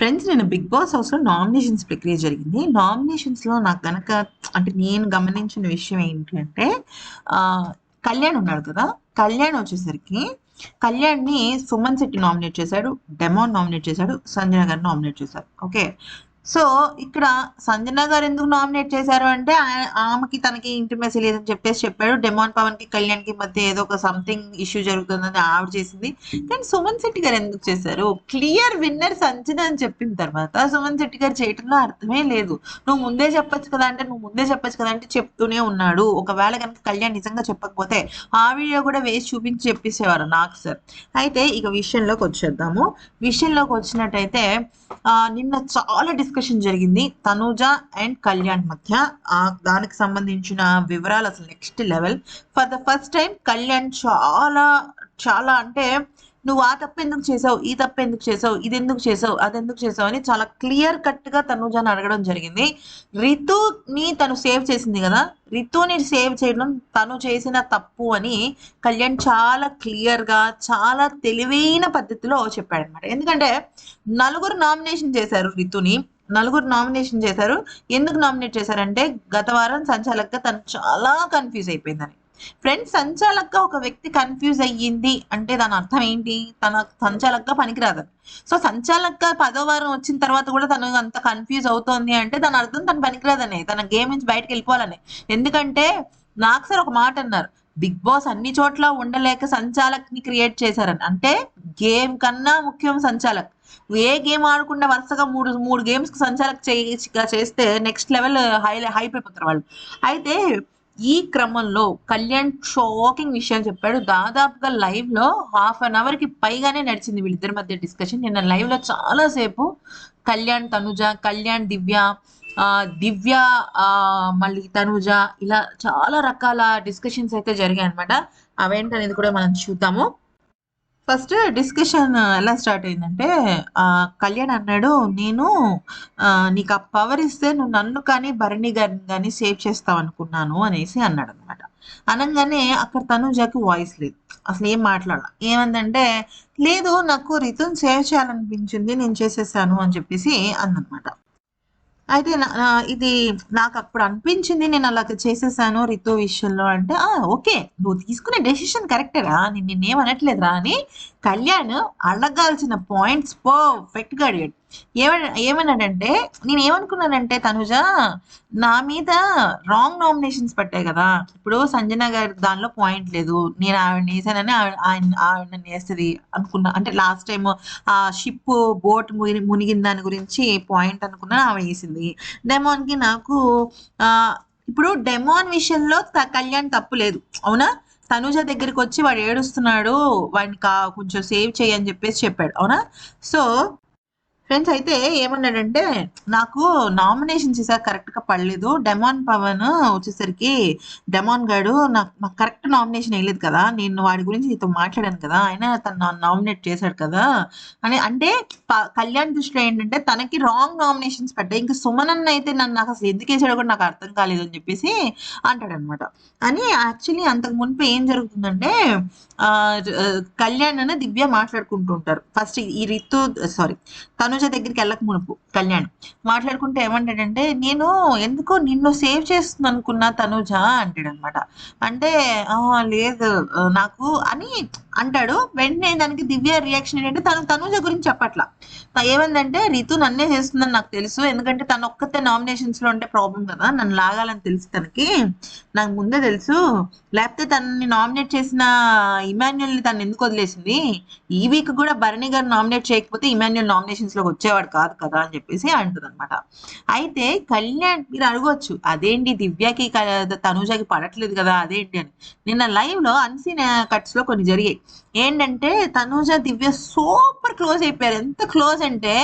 Friends నేను big boss హౌస్‌లో nominations ప్రక్రియ జరిగింది. నామినేషన్స్‌లో నాకు కనుక అంటే నేను గమనించిన విషయం ఏంటంటే కళ్యాణ్ ఉన్నాడు కదా! కళ్యాణ్ వచ్చేసరికి కళ్యాణ్‌ని సుమన్ శెట్టి నామినేట్ చేశాడు. డెమాన్ నామినేట్ చేశాడు. సంజన గారిని నామినేట్ చేశారు. ఓకే. సో, ఇక్కడ సంజన గారు ఎందుకు నామినేట్ చేశారు అంటే ఆమెకి తనకి ఇంటిమెసీ లేదని చెప్పేసి చెప్పాడు. డెమాన్ పవన్కి కళ్యాణ్కి మధ్య ఏదో ఒక సంథింగ్ ఇష్యూ జరుగుతుందని ఆవిడ చేసింది. కానీ సుమన్ శెట్టి గారు ఎందుకు చేశారు? క్లియర్ విన్నర్ సంజన అని చెప్పిన తర్వాత సుమన్ శెట్టి గారు చేయటంలో అర్థమే లేదు. నువ్వు ముందే చెప్పొచ్చు కదా! అంటే నువ్వు ముందే చెప్పొచ్చు కదా! అంటే చెప్తూనే ఉన్నాడు. ఒకవేళ కనుక కళ్యాణ్ నిజంగా చెప్పకపోతే ఆ వీడియో కూడా వేసి చూపించి చెప్పేసేవారు నాకు సార్. అయితే ఇక విషయంలోకి వచ్చేద్దాము. విషయంలోకి వచ్చినట్టయితే నిన్న చాలా డిస్కషన్ జరిగింది. తనూజ అండ్ కళ్యాణ్ మధ్య. దానికి సంబంధించిన వివరాలు అసలు next level. For the first time Kalyan చాలా, చాలా అంటే నువ్వు ఆ తప్పు ఎందుకు చేసావు? ఈ తప్పు ఎందుకు చేసావు? ఇది ఎందుకు చేసావు? అదెందుకు చేసావు? అని చాలా క్లియర్ కట్‌గా తనూజాని అడగడం జరిగింది. రితుని తను సేవ్ చేసింది కదా రితుని సేవ్ చేయడం తను చేసిన తప్పు అని కళ్యాణ్ చాలా క్లియర్‌గా, చాలా తెలివైన పద్ధతిలో చెప్పాడన్నమాట. ఎందుకంటే నలుగురు నామినేషన్ చేశారు రితుని. నలుగురు నామినేషన్ చేశారు. ఎందుకు నామినేట్ చేశారంటే గత వారం సంచాలక్‌గా తను చాలా కన్‌ఫ్యూజ్ అయిపోయిందని. ఫ్రెండ్స్ సంచాలక్‌గా ఒక వ్యక్తి కన్‌ఫ్యూజ్ అయ్యింది అంటే దాని అర్థం ఏంటి? తన సంచాలక్‌గా పనికిరాదని. సో, సంచాలక్‌గా పదో వారం వచ్చిన తర్వాత కూడా తను అంత కన్‌ఫ్యూజ్ అవుతోంది అంటే దాని అర్థం తను పనికిరాదనే. తన గేమ్ నుంచి బయటికెళ్ళిపోవాలనే. ఎందుకంటే నాకు సార్ ఒక మాట అన్నారు. బిగ్ బాస్ అన్ని చోట్ల ఉండలేక సంచాలక్‌ని క్రియేట్ చేశారని. అంటే గేమ్ కన్నా ముఖ్యం సంచాలక్. ఏ గేమ్ ఆడకుండా వరుసగా మూడు మూడు గేమ్స్ సంచాలక చేస్తే నెక్స్ట్ లెవెల్ హై హైప్ అయిపోతారు వాళ్ళు. అయితే ఈ క్రమంలో కళ్యాణ్ షాకింగ్ విషయం చెప్పాడు. దాదాపుగా లైవ్లో హాఫ్ అన్ అవర్కి పైగానే నడిచింది వీళ్ళిద్దరి మధ్య డిస్కషన్. నిన్న లైవ్‌లో చాలా సేపు కళ్యాణ్, తనుజ, కళ్యాణ్, దివ్య దివ్య మళ్ళీ తనుజ ఇలా చాలా రకాల డిస్కషన్స్ అయితే జరిగాయి అనమాట అవేంటనేది కూడా మనం చూద్దాము. ఫస్ట్ డిస్కషన్ ఎలా స్టార్ట్ అయిందంటే కళ్యాణ్ అన్నాడు, "నేను నీకు ఆ పవర్ ఇస్తే నువ్వు నన్ను కానీ, భరణి గారిని కానీ సేవ్ చేస్తావనుకున్నాను" అనేసి అన్నాడు అనమాట అనంగానే అక్కడ తనుజాకి వాయిస్ లేదు. అసలు ఏం మాట్లాడాల ఏమందంటే, "లేదు నాకు రితుని సేవ్ చేయాలనిపించింది. నేను చేసేసాను" అని చెప్పేసి అందనమాట అయితే నా నాకు అప్పుడు అనిపించింది నేను అలా చేసేసాను రితు విషయంలో అంటే, "ఆ! ఓకే. నువ్వు తీసుకునే డెసిషన్ కరెక్టేరా. నేను నిన్నేం అనట్లేదురా" అని కళ్యాణ్ అడగాల్సిన పాయింట్స్ పర్ఫెక్ట్‌గా అడిగాడు. ఏమన్నా ఏమన్నాడంటే, నేనేమనుకున్నానంటే తనుజ నా మీద రాంగ్ నామినేషన్స్ పట్టాయి కదా ఇప్పుడు సంజన గారి దానిలో పాయింట్ లేదు. నేను ఆవిడనేసానని ఆవిడ ఆయన ఆవిడ వేస్తుంది అనుకున్నా. అంటే లాస్ట్ టైం ఆ షిప్ బోట్ మునిగి మునిగిన దాని గురించి పాయింట్ అనుకున్నా ఆమె వేసింది డెమోన్కి నాకు ఇప్పుడు డెమాన్ విషయంలో త కళ్యాణ్ తప్పు లేదు. అవునా? తనుజ దగ్గరికొచ్చి వాడు ఏడుస్తున్నాడు. వాడిని కా కొంచెం సేవ్ చేయని చెప్పేసి చెప్పాడు. అవునా? సో, ఫ్రెండ్స్ అయితే ఏమన్నాడంటే, "నాకు నామినేషన్స్ ఈసారి కరెక్ట్‌గా పడలేదు. డెమాన్ పవన్ వచ్చేసరికి డెమాన్ గాడు నాకు నాకు కరెక్ట్ నామినేషన్ వేయలేదు కదా! నేను వాడి గురించి నీతో మాట్లాడాను కదా! అయినా తను నామినేట్ చేశాడు కదా!" అని అంటే కళ్యాణ్ దృష్టిలో ఏంటంటే తనకి రాంగ్ నామినేషన్స్ పడ్డాయి. ఇంకా సుమన్ అన్న అయితే నన్ను అసలు ఎందుకు ఎందుకేసాడో కూడా నాకు అర్థం కాలేదు అని చెప్పేసి అంటాడన్నమాట. అని యాక్చువల్లీ అంతకు మునుపు ఏం జరుగుతుందంటే కళ్యాణ్ అను, దివ్య మాట్లాడుకుంటూ ఉంటారు. ఫస్ట్ ఈ రితు సారీ తనుజ దగ్గరికెళ్ళక మునుపు కళ్యాణ్. మాట్లాడుకుంటే ఏమంటాడంటే, "నేను ఎందుకో నిన్ను సేవ్ చేస్తుందనుకున్నా తనుజ" అంటాడనమాట అంటే "ఆహా! లేదు నాకు" అని అంటాడు. వెంటనే దానికి దివ్య రియాక్షన్ ఏంటంటే తను తనుజ గురించి చెప్పట్ల. త ఏమందంటే, "రితు నన్నే చేస్తుందని నాకు తెలుసు. ఎందుకంటే తనొక్కతే నామినేషన్స్‌లో ఉంటే ప్రాబ్లం కదా! నన్ను లాగాలని తెలుసు తనకి. నాకు ముందే తెలుసు. లేకపోతే తనని నామినేట్ చేసిన ఇమాన్యుయల్‌ని తను ఎందుకు వదిలేసింది? ఈ వీక్ కూడా భరణి గారు నామినేట్ చేయకపోతే ఇమాన్యుల్ నామినేషన్స్లోకి వచ్చేవాడు కాదు కదా!" అని చెప్పేసి అంటదన్నమాట. అయితే కళ్యాణ్ మీరు అడగవచ్చు "అదేంటి దివ్యకి తనుజకి పడట్లేదు కదా! అదేంటి" అని. నిన్న లైవ్‌లో అన్‌సీన్ కట్స్‌లో కొన్ని జరిగాయి. ఏంటంటే తనూజ దివ్య సూపర్ క్లోజ్ అయిపోయారు. ఎంత క్లోజ్ అంటే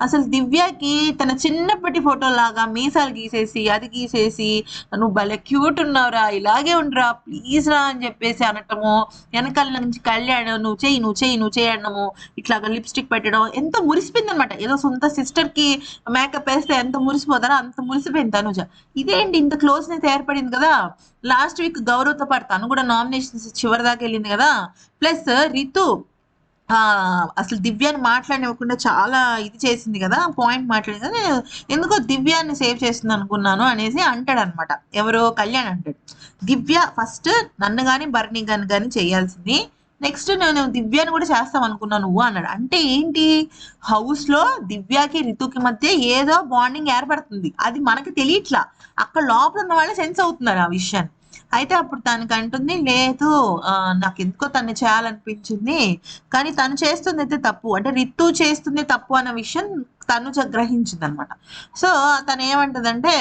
అసలు దివ్యకి తన చిన్నప్పటి ఫోటో లాగా మీసాలు గీసేసి, అది గీసేసి, "నువ్వు భలే క్యూట్ ఉన్నావురా! ఇలాగే ఉండురా ప్లీజ్ రా" అని చెప్పేసి అనటము. వెనకాల నుంచి కళ్యాణం "నువ్వు చేయి నువ్వు చేయి నువ్వు చేయి అనడము. ఇట్లాగా లిప్‌స్టిక్ పెట్టడం. ఎంతో మురిసిపోయిందన్నమాట. ఏదో సొంత సిస్టర్‌కి మేకప్ వేస్తే ఎంత మురిసిపోతారో అంత మురిసిపోయింది తనుజ. ఇదేంటి ఇంత క్లోజ్‌నెస్ ఏర్పడింది కదా! లాస్ట్ వీక్ గౌరవ్‌తో పాటు తను కూడా నామినేషన్స్ చివరి దాకా వెళ్ళింది కదా! ప్లస్ రితు అసలు దివ్యాని మాట్లాడివ్వకుండా చాలా ఇది చేసింది కదా పాయింట్ మాట్లాడింది కదా నేను ఎందుకో దివ్యాన్ని సేవ్ చేస్తుంది అనుకున్నాను అనేసి అంటాడు అనమాట ఎవరో కళ్యాణ్ అంటాడు. దివ్య ఫస్ట్ నన్ను కానీ భరణి గాని కానీ చేయాల్సింది. నెక్స్ట్ నేను దివ్యాని కూడా చేస్తాం అనుకున్నాను నువ్వు అన్నాడు. అంటే ఏంటి? హౌస్లో దివ్యాకి రితుకి మధ్య ఏదో బాండింగ్ ఏర్పడుతుంది. అది మనకి తెలియట్లా. అక్కడ లోపల ఉన్న వాళ్ళే సెన్స్ అవుతున్నారు ఆ విషయాన్ని. అయితే అప్పుడు తనకు అంటుంది లేదు ఆ, నాకు ఎందుకో తను చేయాలనిపించింది కానీ తను చేస్తుంది అయితే తప్పు. అంటే రితు చేస్తుంది తప్పు అన్న విషయం తను గ్రహించింది అనమాట సో తను ఏమంటదంటే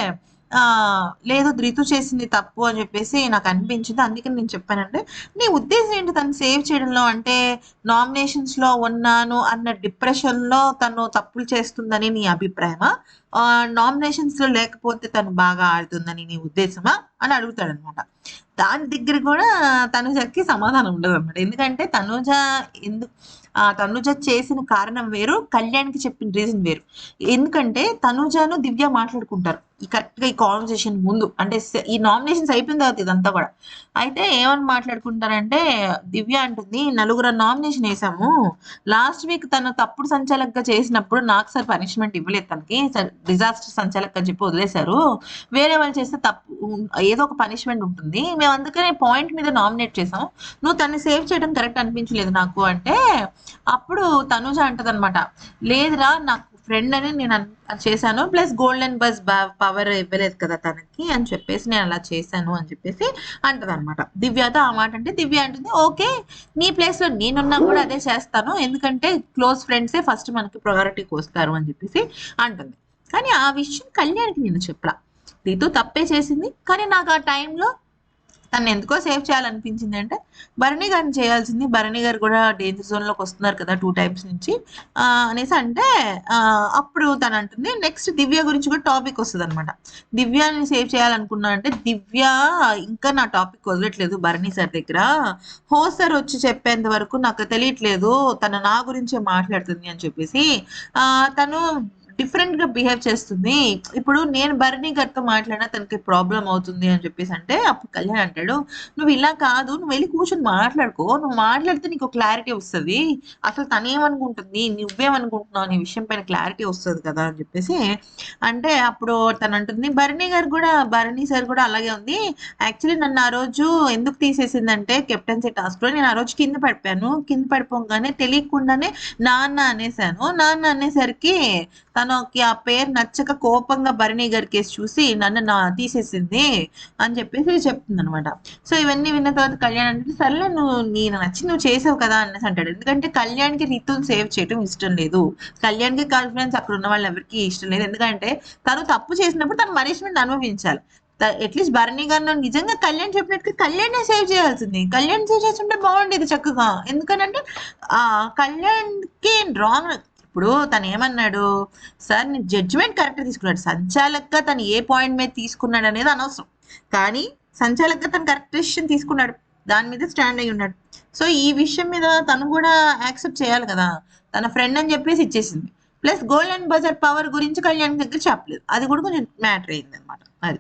లేదు ధృతు చేసింది తప్పు అని చెప్పేసి నాకు అనిపించింది. అందుకని నేను చెప్పానంటే నీ ఉద్దేశం ఏంటి తను సేవ్ చేయడంలో? అంటే నామినేషన్స్లో ఉన్నాను అన్న డిప్రెషన్లో తను తప్పులు చేస్తుందని నీ అభిప్రాయమా? నామినేషన్స్లో లేకపోతే తను బాగా ఆడుతుందని నీ ఉద్దేశమా? అని అడుగుతాడు అనమాట దాని దగ్గర కూడా తనుజకి సమాధానం ఉండదు అనమాట ఎందుకంటే తనుజ ఎందుకు తనుజ చేసిన కారణం వేరు కళ్యాణ్కి చెప్పిన రీజన్ వేరు. ఎందుకంటే తనుజను దివ్య మాట్లాడుకుంటారు. ఈ కరెక్ట్గా ఈ కాన్వర్సేషన్ ముందు. అంటే ఈ నామినేషన్స్ అయిపోయిన తర్వాత ఇదంతా కూడా. అయితే ఏమని మాట్లాడుకుంటారంటే దివ్య అంటుంది నలుగురు నామినేషన్ వేసాము. లాస్ట్ వీక్ తను తప్పుడు సంచాలకగా చేసినప్పుడు నాకు సార్ పనిష్మెంట్ ఇవ్వలేదు తనకి. డిజాస్టర్ సంచాలకగా చెప్పి వదిలేశారు. వేరే వాళ్ళు చేస్తే తప్పు ఏదో ఒక పనిష్మెంట్ ఉంటుంది. మేము అందుకనే పాయింట్ మీద నామినేట్ చేసాం నువ్వు తన్ని సేవ్ చేయడం కరెక్ట్ అనిపించలేదు నాకు అంటే అప్పుడు తనుజ అంటదనమాట లేదురా నాకు ఫ్రెండ్ అని నేను చేశాను. ప్లస్ గోల్డెన్ బస్ పవర్ ఇవ్వలేదు కదా తనకి అని చెప్పేసి నేను అలా చేశాను అని చెప్పేసి అంటదన్నమాట. దివ్యతో ఆ మాట అంటే దివ్య అంటుంది ఓకే నీ ప్లేస్లో నేనున్నా కూడా అదే చేస్తాను. ఎందుకంటే క్లోజ్ ఫ్రెండ్సే ఫస్ట్ మనకి ప్రయారిటీకి వస్తారు అని చెప్పేసి అంటుంది. కానీ ఆ విషయం కళ్యాణ్కి నేను చెప్పలా. రీతు తప్పే చేసింది కానీ నాకు ఆ టైంలో తను ఎందుకో సేవ్ చేయాలనిపించింది అంటే భరణి గారిని చేయాల్సింది భరణి గారు కూడా డేంజర్ జోన్లోకి వస్తున్నారు కదా టూ టైమ్స్ నుంచి. అనేసి అంటే అప్పుడు తను అంటుంది నెక్స్ట్ దివ్య గురించి కూడా టాపిక్ వస్తుంది అనమాట దివ్యాని సేవ్ చేయాలనుకున్నా అంటే దివ్య ఇంకా నా టాపిక్ వదలట్లేదు భరణి సార్ దగ్గర. హో సార్ వచ్చి చెప్పేంత వరకు నాకు తెలియట్లేదు తను నా గురించే మాట్లాడుతుంది అని చెప్పేసి తను డిఫరెంట్గా బిహేవ్ చేస్తుంది. ఇప్పుడు నేను భరణి గారితో మాట్లాడినా తనకి ప్రాబ్లం అవుతుంది అని చెప్పేసి అంటే అప్పుడు కళ్యాణ్ అంటాడు నువ్వు ఇలా కాదు నువ్వు వెళ్ళి కూర్చొని మాట్లాడుకో. నువ్వు మాట్లాడితే నీకు క్లారిటీ వస్తుంది. అసలు తనేమనుకుంటుంది? నువ్వేమనుకుంటున్నావు? అనే విషయం పైన క్లారిటీ వస్తుంది కదా? అని చెప్పేసి అంటే అప్పుడు తను అంటుంది భరణి గారు కూడా భరణి సార్ కూడా అలాగే ఉంది. యాక్చువల్లీ నన్ను ఆ రోజు ఎందుకు తీసేసిందంటే కెప్టెన్సీ టాస్క్లో నేను ఆ రోజు కింద పడిపోయాను. కింద పడిపోగానే తెలియకుండానే నాన్న అనేసాను నాన్న అనేసరికి తనకి ఆ పేరు నచ్చక కోపంగా భరణి గారికి చూసి నన్ను నా తీసేసింది అని చెప్పేసి చెప్తుంది అనమాట సో ఇవన్నీ విన్న తర్వాత కళ్యాణ్ అంటే సర్లే నువ్వు నేను నచ్చి నువ్వు చేసావు కదా అనేసి అంటాడు. ఎందుకంటే కళ్యాణ్కి రితుని సేవ్ చేయడం ఇష్టం లేదు. కళ్యాణ్కి కాన్ఫిడెన్స్ అక్కడ ఉన్న వాళ్ళు ఎవరికి ఇష్టం లేదు. ఎందుకంటే తను తప్పు చేసినప్పుడు తను పనిష్మెంట్ అనుభవించాలి. అట్లీస్ట్ భరణి గారు నిజంగా కళ్యాణ్ చెప్పినట్టుగా కళ్యాణ్ సేవ్ చేయాల్సింది. కళ్యాణ్ సేవ్ చేస్తుంటే బాగుండేది చక్కగా. ఎందుకనంటే ఆ కళ్యాణ్కి రాంగ్ ఇప్పుడు తను ఏమన్నాడు? సార్ నేను జడ్జిమెంట్ కరెక్ట్ తీసుకున్నాడు. సంచాలక్గా తను ఏ పాయింట్ మీద తీసుకున్నాడు అనేది అనవసరం. కానీ సంచాలక్గా తను కరెక్ట్ డెసిషన్ తీసుకున్నాడు. దాని మీద స్టాండ్ అయి ఉన్నాడు. సో ఈ విషయం మీద తను కూడా యాక్సెప్ట్ చేయాలి కదా. తన ఫ్రెండ్ అని చెప్పేసి ఇచ్చేసింది. ప్లస్ గోల్డ్ అండ్ బజార్ పవర్ గురించి కళ్యాణ్ దగ్గర చెప్పలేదు. అది కూడా కొంచెం మ్యాటర్ అయింది అనమాట అది.